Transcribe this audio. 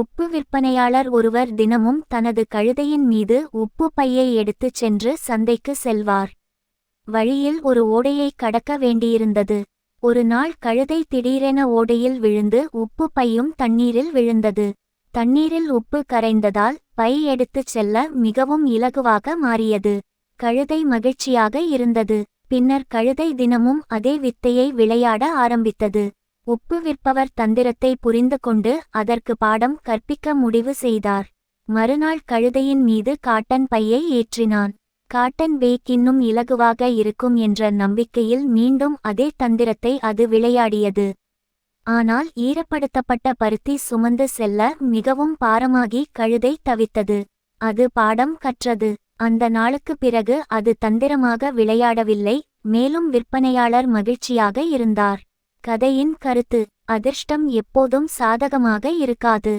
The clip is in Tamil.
உப்பு விற்பனையாளர் ஒருவர் தினமும் தனது கழுதையின் மீது உப்பு பையை எடுத்துச் சென்று சந்தைக்கு செல்வார். வழியில் ஒரு ஓடையை கடக்க வேண்டியிருந்தது. ஒரு நாள் கழுதை திடீரென ஓடையில் விழுந்து உப்பு பையும் தண்ணீரில் விழுந்தது. தண்ணீரில் உப்பு கரைந்ததால் பை எடுத்துச் செல்ல மிகவும் இலகுவாக மாறியது. கழுதை மகிழ்ச்சியாக இருந்தது. பின்னர் கழுதை தினமும் அதே வித்தையை விளையாட ஆரம்பித்தது. உப்பு விற்பவர் தந்திரத்தை புரிந்து கொண்டு அதற்கு பாடம் கற்பிக்க முடிவு செய்தார். மறுநாள் கழுதையின் மீது காட்டன் பையை ஏற்றினான். காட்டன் பேக் இன்னும் இலகுவாக இருக்கும் என்ற நம்பிக்கையில் மீண்டும் அதே தந்திரத்தை அது விளையாடியது. ஆனால் ஈரப்படுத்தப்பட்ட பருத்தி சுமந்து செல்ல மிகவும் பாரமாகி கழுதை தவித்தது. அது பாடம் கற்றது. அந்த நாளுக்கு பிறகு அது தந்திரமாக விளையாடவில்லை மேலும் விற்பனையாளர் மகிழ்ச்சியாக இருந்தார். கதையின் கருத்து அதிர்ஷ்டம் எப்போதும் சாதகமாக இருக்காது.